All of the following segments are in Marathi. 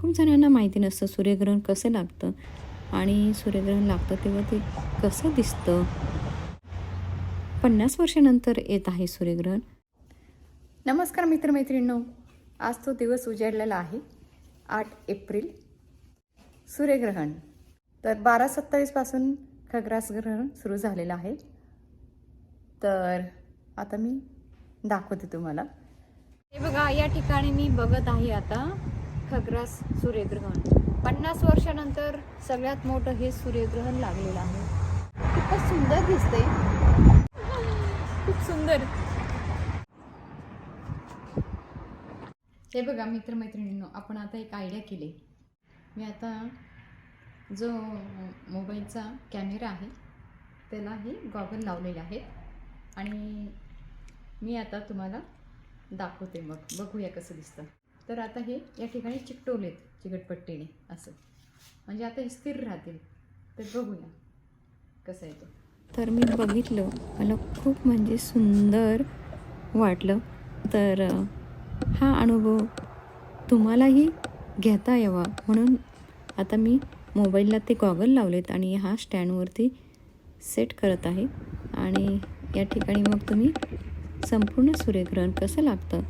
खूप जणांना माहिती नसतं सूर्यग्रहण कसं लागतं. आणि सूर्यग्रहण लागतं तेव्हा ते कसं दिसतं. पन्नास वर्षानंतर येत आहे सूर्यग्रहण. नमस्कार मित्रमैत्रिणींनो. आज तो दिवस उजाडलेला आहे. आठ एप्रिल. सूर्यग्रहण. तर बारा सत्तावीसपासून खग्रास ग्रहण सुरू झालेलं आहे. तर आता मी दाखवते तुम्हाला. हे बघा या ठिकाणी मी बघत आहे आता. खग्रास सूर्यग्रहण. पन्नास वर्षानंतर सगळ्यात मोठं हे सूर्यग्रहण लागलेलं आहे. खूपच सुंदर दिसते खूप सुंदर. हे बघा मित्रमैत्रिणींनो आपण आता एक आयडिया केली. मी आता जो मोबाईलचा कॅमेरा आहे त्याला हे गॉगल लावलेले आहेत. आणि मी आता तुम्हाला दाखवते मग. बघूया कसं दिसतं. तर आता हे या ठिकाणी चिकटवलेत चिकटपट्टीने असं. म्हणजे आता हे स्थिर राहतील. तर बघूया कसं आहे तो. तर मी बघितलं मला खूप म्हणजे सुंदर वाटलं. तर हा अनुभव तुम्हालाही घेता यावा. म्हणून आता मी मोबाईलला ते गॉगल लावलेत आणि हा स्टँडवरती सेट करत आहे. आणि या ठिकाणी मग तुम्ही संपूर्ण सूर्यग्रहण कसं लागतं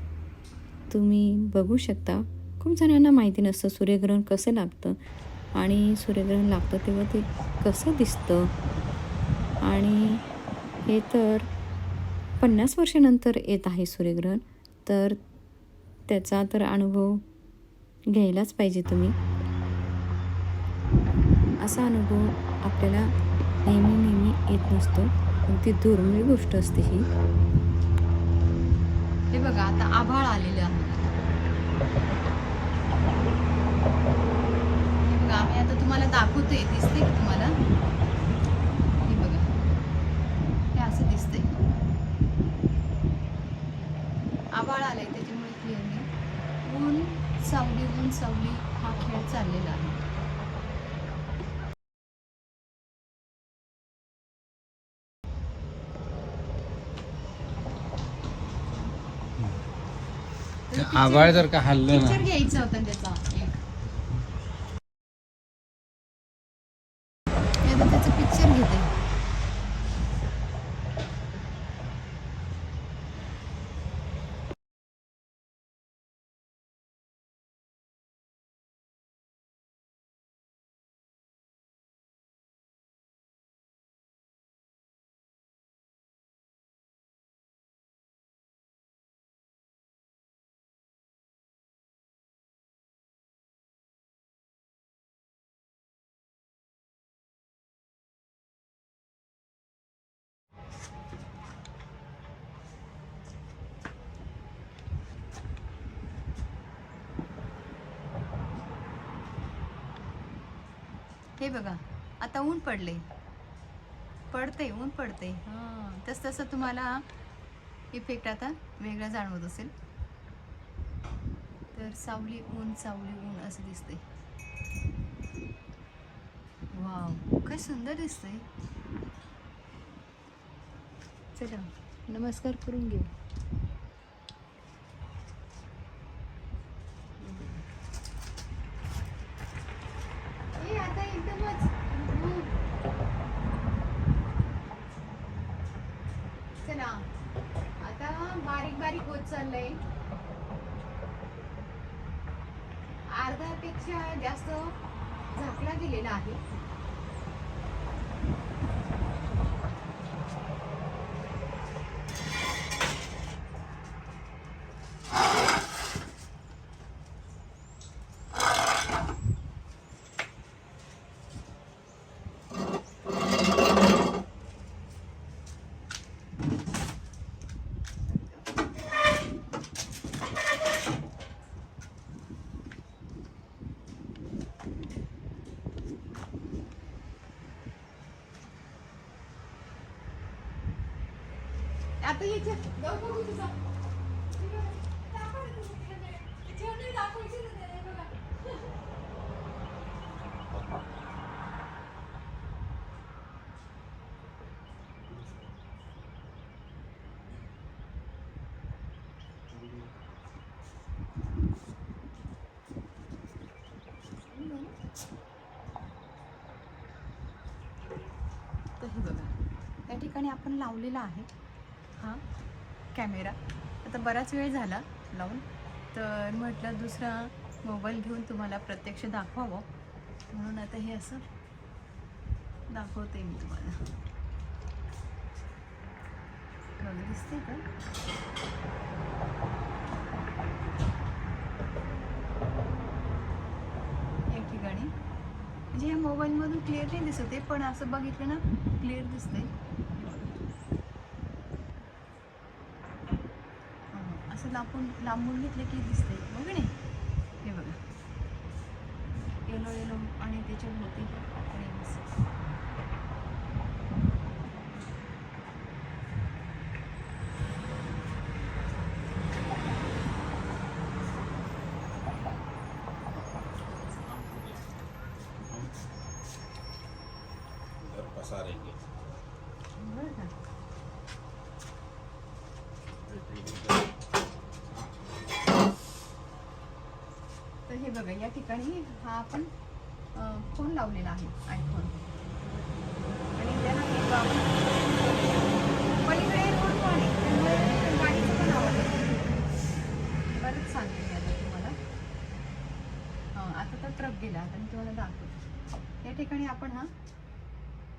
तुम्ही बघू शकता. खूप जणांना माहिती नसतं सूर्यग्रहण कसं लागतं आणि सूर्यग्रहण लागतं तेव्हा ते कसं दिसतं. आणि हे तर पन्नास वर्षानंतर येत आहे सूर्यग्रहण. तर त्याचा तर अनुभव घ्यायलाच पाहिजे तुम्ही. असा अनुभव आपल्याला नेहमी नेहमी येत नसतो. अगदी दुर्मिळ गोष्ट असते ही. हे बघा आता आभाळ आलेलं आहे. हे बघा आम्ही आता तुम्हाला दाखवतोय दिसते की तुम्हाला? हे बघा हे असं दिसतंय. आभाळ आलंय त्याच्यामुळे क्लिअरली ऊन सावली ऊन सावली हा खेळ चाललेला आहे ते आभाळ जर का हल्लं ना. पिक्चर घ्यायचा होता त्याचा एक मी आता त्याचा पिक्चर घेते हे बघा आता ऊन पडले. पडते ऊन पडते हां. तस तसं तुम्हाला इफेक्ट आता वेगळा जाणवत असेल. तर सावली ऊन सावली ऊन असं दिसते वाव काय सुंदर दिसतंय. चला नमस्कार करून घेऊ ए, आता एकदमच ऊन. चला आता बारीक बारीक होत चाललंय अर्ध्यापेक्षा जास्त झाकला गेलेला आहे. तर हे बघा या ठिकाणी आपण लावलेलं आहे. कॅमेरा. आता बराच वेळ झाला लावून तर म्हटलं दुसरा मोबाईल घेऊन तुम्हाला प्रत्यक्ष दाखवावं. म्हणून आता हे असं दाखवते मी तुम्हाला. दिसते का? या ठिकाणी. म्हणजे ह्या मोबाईलमधून क्लिअर नाही दिसत आहे पण असं बघितलं ना क्लिअर दिसतंय हा, असं लांबून लांबून घेतले की दिसते बघ हो नाही? हे बघा. येलो येलो आणि त्याच्या भोवती आणि इधर पसारेंगे बरं का तर हे बघा या ठिकाणी हा आपण फोन लावलेला आहे आयफोन आणि त्याला एक आपण पलीकडे एअरपोर्ट पण आहे त्यामुळे गाडीचं पण आवाज बरंच सांगते मी आता तुम्हाला. हां आता तर ट्रक गेला आता मी तुम्हाला दाखवते. या ठिकाणी आपण हा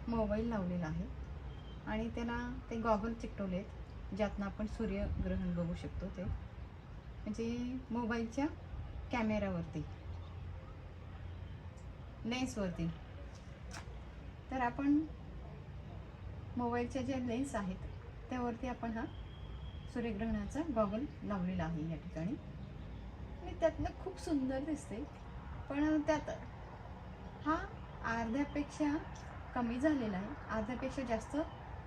मोबाईल लावलेला आहे. आणि त्याला ते गॉगल चिकटवले आहेत ज्यातनं आपण सूर्यग्रहण बघू शकतो ते. म्हणजे मोबाईलच्या कॅमेऱ्यावरती लेन्सवरती तर आपण मोबाईलच्या ज्या लेन्स आहेत त्यावरती आपण हा सूर्यग्रहणाचा गॉगल लावलेला आहे या ठिकाणी. आणि त्यातनं खूप सुंदर दिसते. पण त्यात हा अर्ध्यापेक्षा कमी झालेला आहे. अर्ध्यापेक्षा जास्त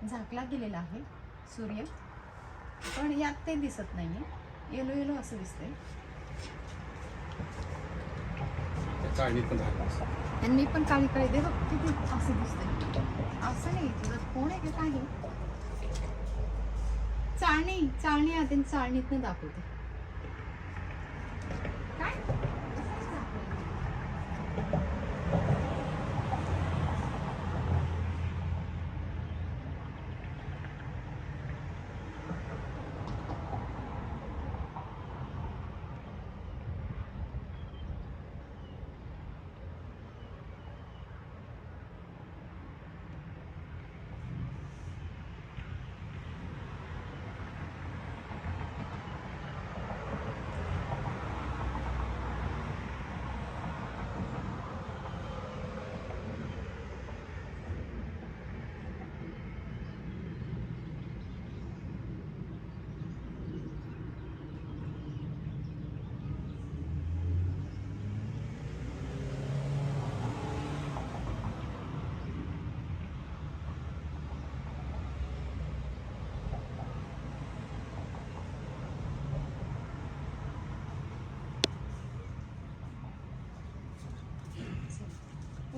झाकला गेलेला आहे सूर्य. पण यात ते दिसत नाही आहे येलो येलो असं दिसतंय. चाळणी पण झालं असं. यांनी पण काळी काळी दे बघ किती असं दिसतंय. असं नाही तुझं फोन आहे का काही चाळणी चाळणी आधी चाळणीतनं दाखवते काय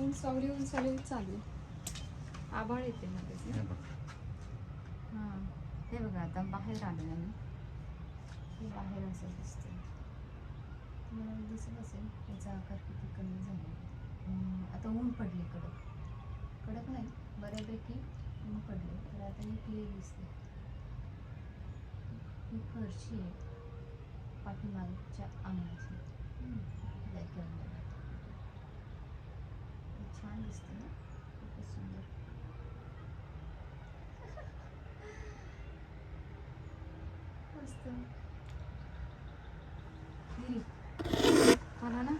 ऊन सावली ऊन सावली चालू आहे. आभाळ येते मध्येच ना हे. हां. हे बघा आता बाहेर आलो ना हे बाहेर असं दिसतं तुम्हाला दिसत असेल त्याचा आकार किती कमी झाला आता ऊन पडले कडक. कडक नाही बऱ्यापैकी ऊन पडले तर आता ही क्लिअर दिसते ही फरशी आहे. पाठीमागच्या अंगाची. ब्लॅक अंगाला छान दिसते ना खूपच सुंदर मस्त मला ना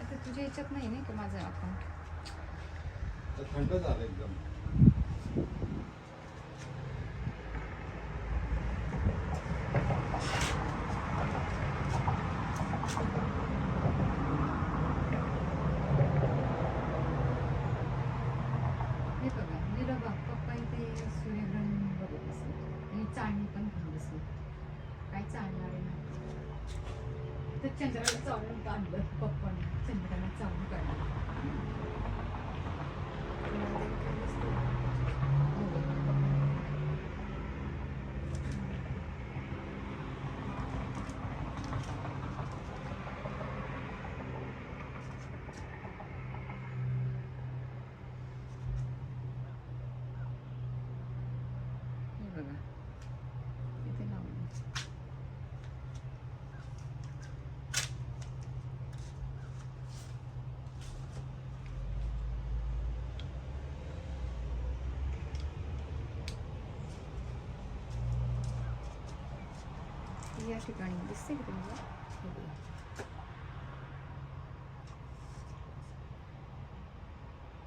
आता तुझ्या ह्याच्यात नाही ना का माझं अकाउंट तर थंड झालं एकदम 现在还能照顾到你的不婆呢现在还能照顾到你 या ठिकाणी दिसते की तुम्हाला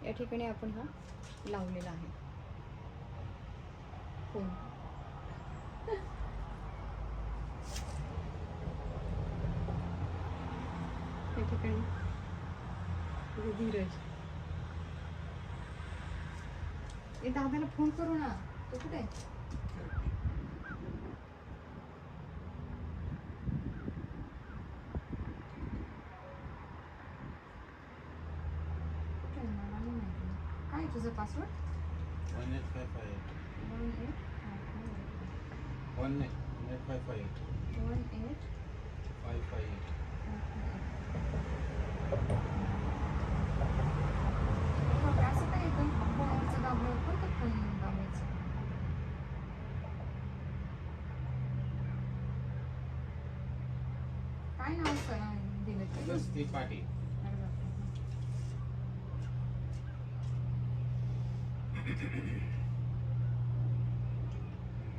या ठिकाणी आपण हा लावलेला आहे. फोन या ठिकाणी धीरज दादाला फोन करू ना. तो कुठे आहे कुठे आहे? मला नाही माहिती. काय आहे तुझं password one eight five five one eight one eight five five one eight five five असं काय येतं फोनवरचं दाबलं कोणतं फोन दाबायचं काय नाव दिलं ते बस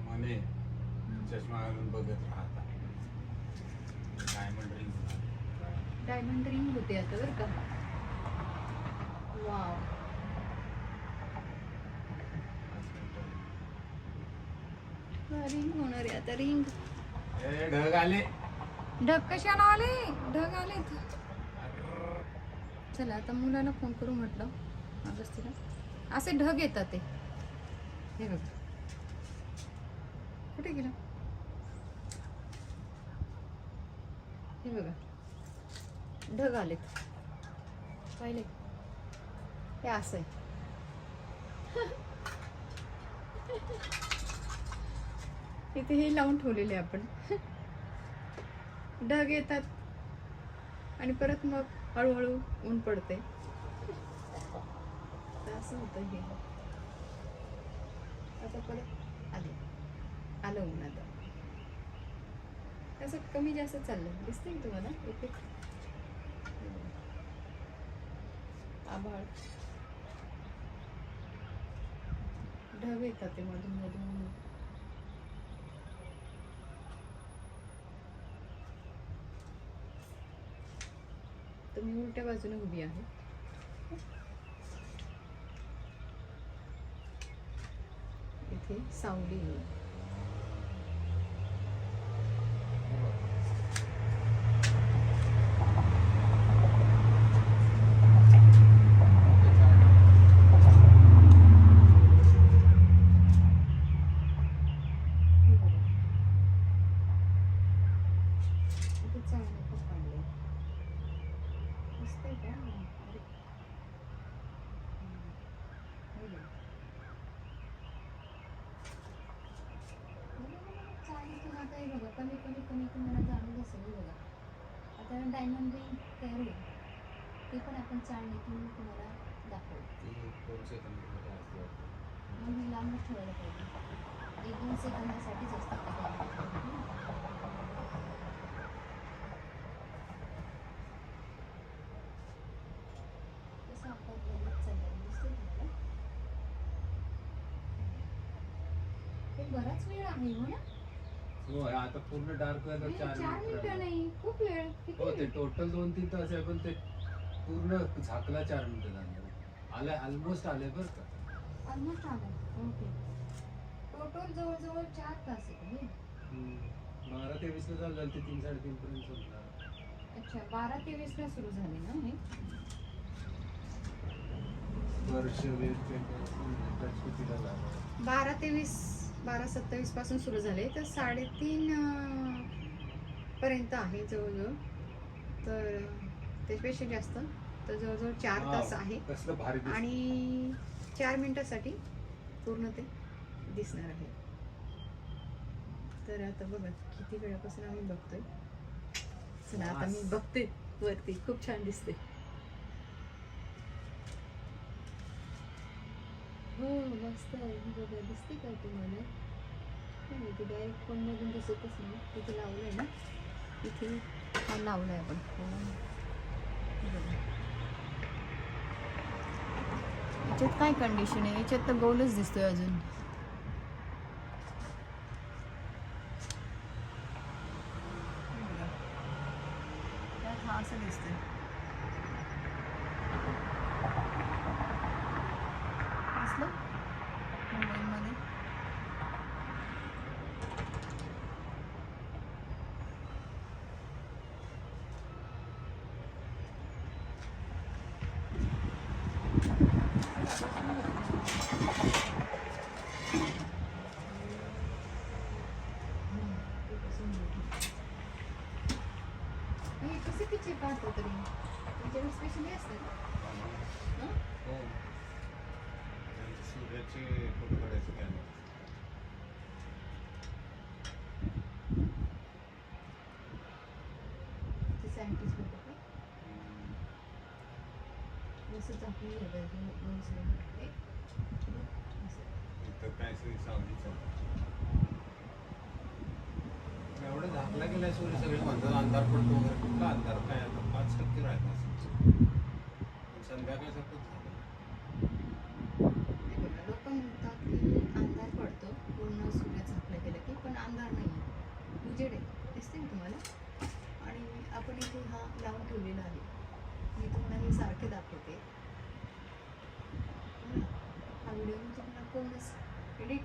म्हणे चष्मा घालून बघत राहता. डायमंड रिंग डायमंड रिंग होते आता बरं का? वाव रिंग होणार आहे आता रिंग ए ढग आले. ढग कशाला आले? ढग आले चला आता मुलाला फोन करू म्हटलं. अगस्तीला असे ढग येतात ते. हे बघ. कुठे गेलं? हे बघा. ढग आलेत. पाहिले? हे असं आहे. इथे हे लावून ठेवलेले आपण. ढग येतात आणि परत मग हळूहळू ऊन पडते असं होतं हे. आता परत आले. आलं ऊन आता. असं कमी जास्त चाललं. दिसते की तुम्हाला? इथे आभाळ. ढग येतात ते मधून मधून तर मी उलट्या बाजूने उभी आहे. इथे सावली आहे. हे बघा. इथे चांगलं खूप काढलंय. दिसतंय का? अरे. हम्म. हे बघा. बघा, बघा, बघा, चाळीतून आता हे बघा, कमी कमी कमी तुम्हाला जाणून असेल हे बघा. आता डायमंड रिंग तयार होईल. ते पण आपण चाळणीतून तुम्हाला दाखवू. ती दोन सेकंद असते मग हे लांबच ठेवायला पाहिजे. एक दोन सेकंदासाठीच असतात तुम्हाला? बराच वेळ आहे हो ना? हो आता पूर्ण डार्क झालं नाही, चार मिनिटं मिनिटं नाही खूप वेळ किती हो ते वेळ? टोटल दोन तीन तास आहे पण ते पूर्ण झाकला चार मिनिटं झाले. आले ऑलमोस्ट आले बरं का. ऑलमोस्ट आलं. ओके टोटल जवळजवळ चार तास आहे हे. हम्म. बारा तेवीस ला चालू झालं ते तीन साडेतीन पर्यंत संपला अच्छा बारा ते वीसला सुरू झाले ना हे? वर्ष वीस टच कितीला झालं? बारा ते वीस बारा सत्तावीसपासून सुरू झाले. तर साडेतीन पर्यंत आहे जवळजवळ. तर त्याच्यापेक्षा जास्त. तर जवळजवळ चार तास आहे. आणि चार मिनिटासाठी पूर्ण ते दिसणार आहे. तर आता बघा किती वेळापासून आम्ही बघतोय. चला आता मी. बघते वरती. खूप छान दिसते. हो मस्त आहे. बघा दिसते काय तुम्हाला? काय नाही ते डायरेक्ट फोन मधून दिसतच नाही. तिथे लावलं आहे ना. इथे हा लावलाय आहे आपण फोन. याच्यात काय कंडिशन आहे? याच्यात तर गोलच दिसतोय अजून. हा असं दिसतंय. सायंटिस्ट होते ते जसं चांगली असं. एवढं झाकला गेलाय सूर्य सगळे म्हणतात अंधार पडतो वगैरे कुठला अंधार? काय आता पाच टक्के राहत असेल. संध्याकाळ सतत झालं हे बघा लोक म्हणतात की अंधार पडतो पूर्ण सूर्य झाकला गेला की पण अंधार नाही आहे उजेड आहे दिसते ना तुम्हाला आणि आपण इथे हा लावून ठेवलेला आहे मी तुम्हाला हे सारखे दाखवते हं. हा व्हिडिओ मी तुम्हाला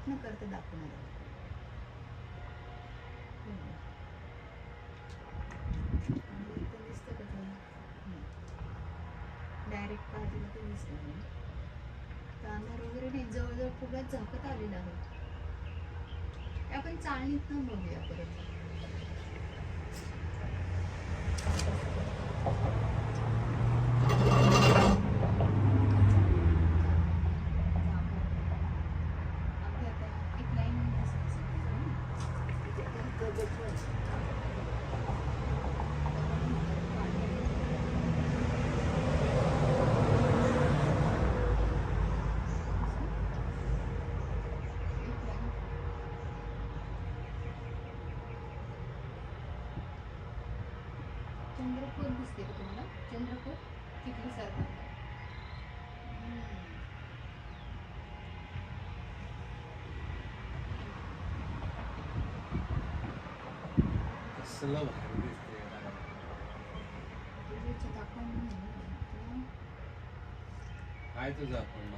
प्रयत्न करते न दाखवणार दिसतं का डायरेक्ट पाहिजे तर दिसतं नाही. तर वगैरे नाही जवळजवळ फुग्यात झाकत आलेला आहे. आपण आपण न बघूया परत आपली आता एक लाईन दिसत असेल तुम्हाला. इथे आपण दगड एक लाईन चंद्रकोर दिसते का तुम्हाला चंद्रकोर चिखली सारखं कसलं भारी दिसते काय तुझं आपण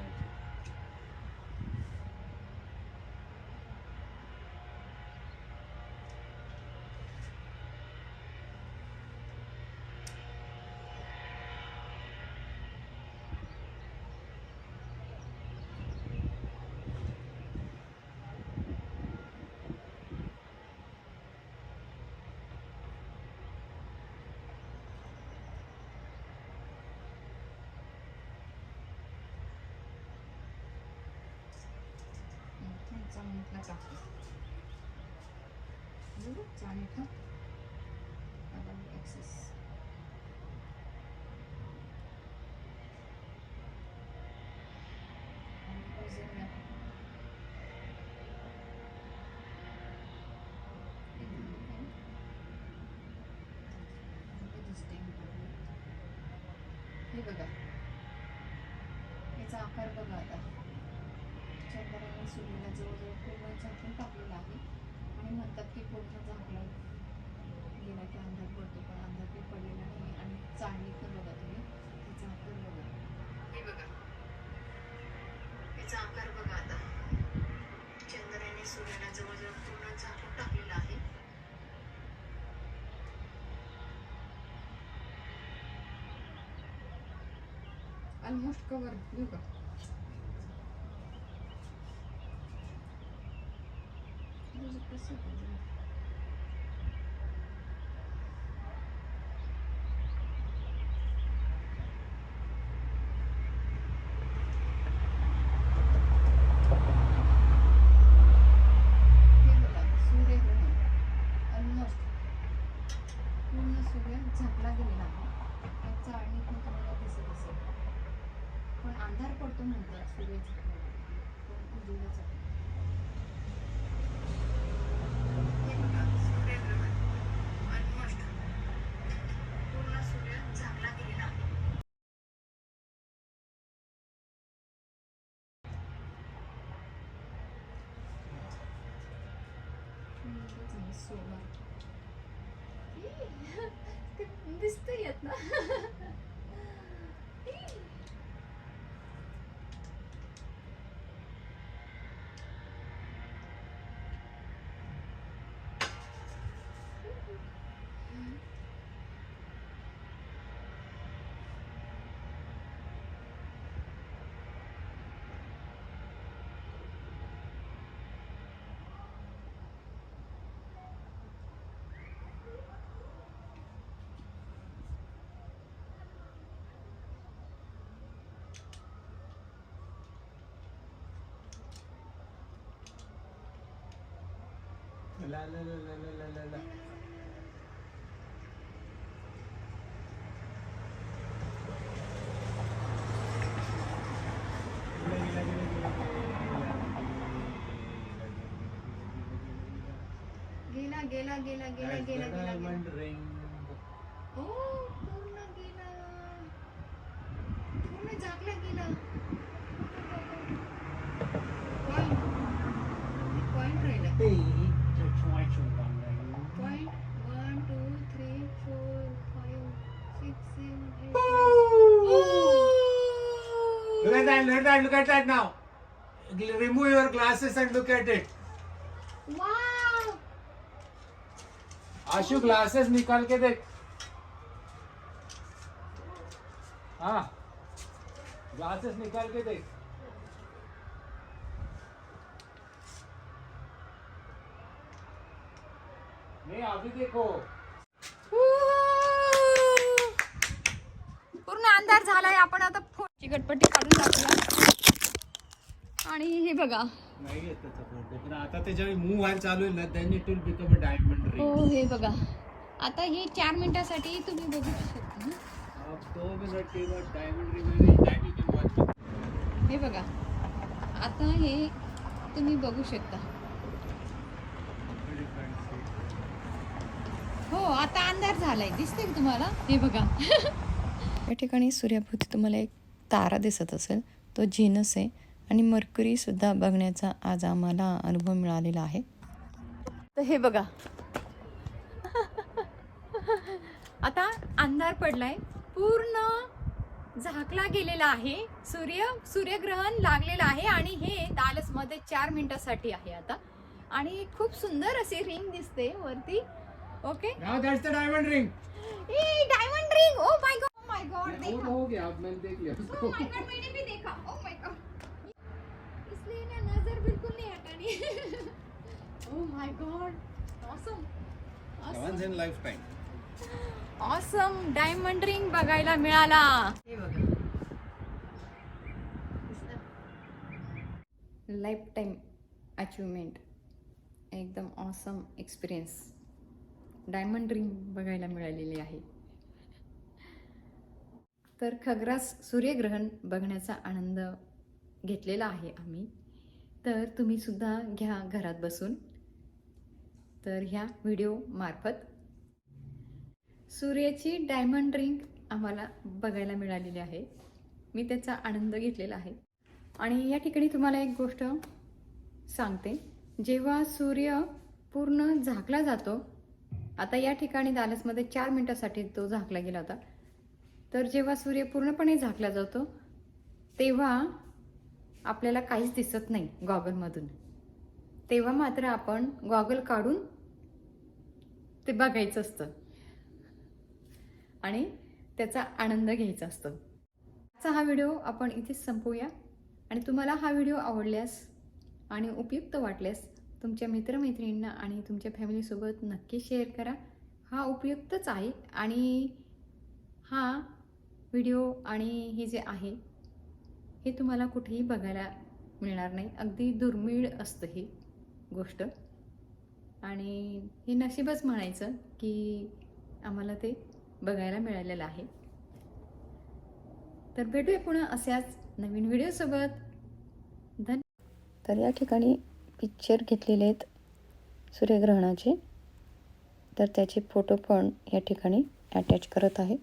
माहिती चाळणीतला टाकू बघू आता एक्सेस हे बघा. याचा आकार बघा आता. चंद्राने सूर्याला जवळजवळ पूर्ण झाकून टाकलेला आहे. आणि म्हणतात की पूर्ण झाकला गेला की अंधार पडतो पण अंधार काही पडलेला नाही आणि चाळणीतनं बघा तुम्ही. त्याचा आकार बघा. हे बघा. याचा आकार बघा आता. चंद्राने सूर्याला जवळजवळ पूर्ण झाकून टाकलेला आहे. ऑलमोस्ट कवर बघा, सूर्यग्रहण ऑलमोस्ट पूर्ण सूर्य झाकला गेलेला आहे त्या चाळणीतून तुम्हाला दिसत असेल पण अंधार पडतो म्हणतात सूर्य झाकला पण उजेडच आहे इथंच आहे सोलर दिसतंय येत La la la la la la la. Gila, gila, gila, gila, gila, gila. Diamond ring. Oh. That, look at that, now. Remove your glasses and look at it. Wow Ashu glasses निकाल के देख हाँ ग्लासेस निकाल के देख नहीं अभी देखो पूर्ण अंधार झालाय आपण आता गटपटी काढून टाकूया. आणि हे बघा. नाही येत त्याचा फोटो पण आता त्याच्यावेळी मूव व्हायला चालू आहे ना then it will become a diamond हो हे बघा. आता हे चार मिनिटासाठी तुम्ही बघू शकता हं? अब दो मिनट के बाद diamond ring will that you can watch हे बघा. आता हे तुम्ही बघू शकता. हो आता अंधार झालाय. दिसतंय तुम्हाला? हे बघा. या ठिकाणी सूर्याभोवती तुम्हाला एक तारा दिसत असेल तो जीनस आहे आणि मर्क्युरी सुद्धा बघण्याचा आज आम्हाला अनुभव मिळालेला आहे. तर हे बघा. आता अंधार पडलाय. पूर्ण झाकला गेलेला आहे. सूर्य सूर्यग्रहण लागलेलं आहे आणि हे मध्ये चार मिनिटासाठी आहे आता. आणि खूप सुंदर अशी रिंग दिसते वरती. Okay diamond ring diamond ring oh my god my god वो देखा। तो हो गया अब मैंने देख लिया Oh उसको my God, मैंने भी देखा। Oh my God. इसलिए ना नजर बिल्कुल नहीं हटानी। Oh God. Awesome. Once in life time Awesome. Diamond ring बघायला मिळाला। लाईफ टाईम अचिव्हमेंट एकदम ऑसम एक्सपिरियन्स डायमंड रिंग बघायला मिळालेली आहे. तर खग्रास सूर्यग्रहण बघण्याचा आनंद घेतलेला आहे आम्ही. तर तुम्ही सुद्धा घ्या घरात बसून. तर ह्या व्हिडिओमार्फत सूर्याची डायमंड रिंग आम्हाला बघायला मिळालेली आहे. मी त्याचा आनंद घेतलेला आहे. आणि या ठिकाणी तुम्हाला एक गोष्ट सांगते. जेव्हा सूर्य पूर्ण झाकला जातो आता या ठिकाणी दालसमध्ये चार मिनटासाठी तो झाकला गेला होता. तर जेव्हा सूर्य पूर्णपणे झाकला जातो तेव्हा आपल्याला काहीच दिसत नाही गॉगलमधून. तेव्हा मात्र आपण गॉगल काढून ते बघायचं असतं. आणि त्याचा आनंद घ्यायचा असतो. आजचा हा व्हिडिओ आपण इथेच संपवूया. आणि तुम्हाला हा व्हिडिओ आवडल्यास आणि उपयुक्त वाटल्यास तुमच्या मित्रमैत्रिणींना आणि तुमच्या फॅमिलीसोबत नक्की शेअर करा. हा उपयुक्तच आहे आणि हा व्हिडिओ आणि हे जे आहे हे तुम्हाला कुठेही बघायला मिळणार नाही. अगदी दुर्मिळ असतं ही गोष्ट. आणि हे नशीबच म्हणायचं की आम्हाला ते बघायला मिळालेलं आहे. तर भेटूया पुन्हा अशाच नवीन व्हिडिओसोबत धन तर या ठिकाणी पिक्चर घेतलेले आहेत सूर्यग्रहणाचे. तर त्याचे फोटो पण या ठिकाणी अटॅच करत आहे.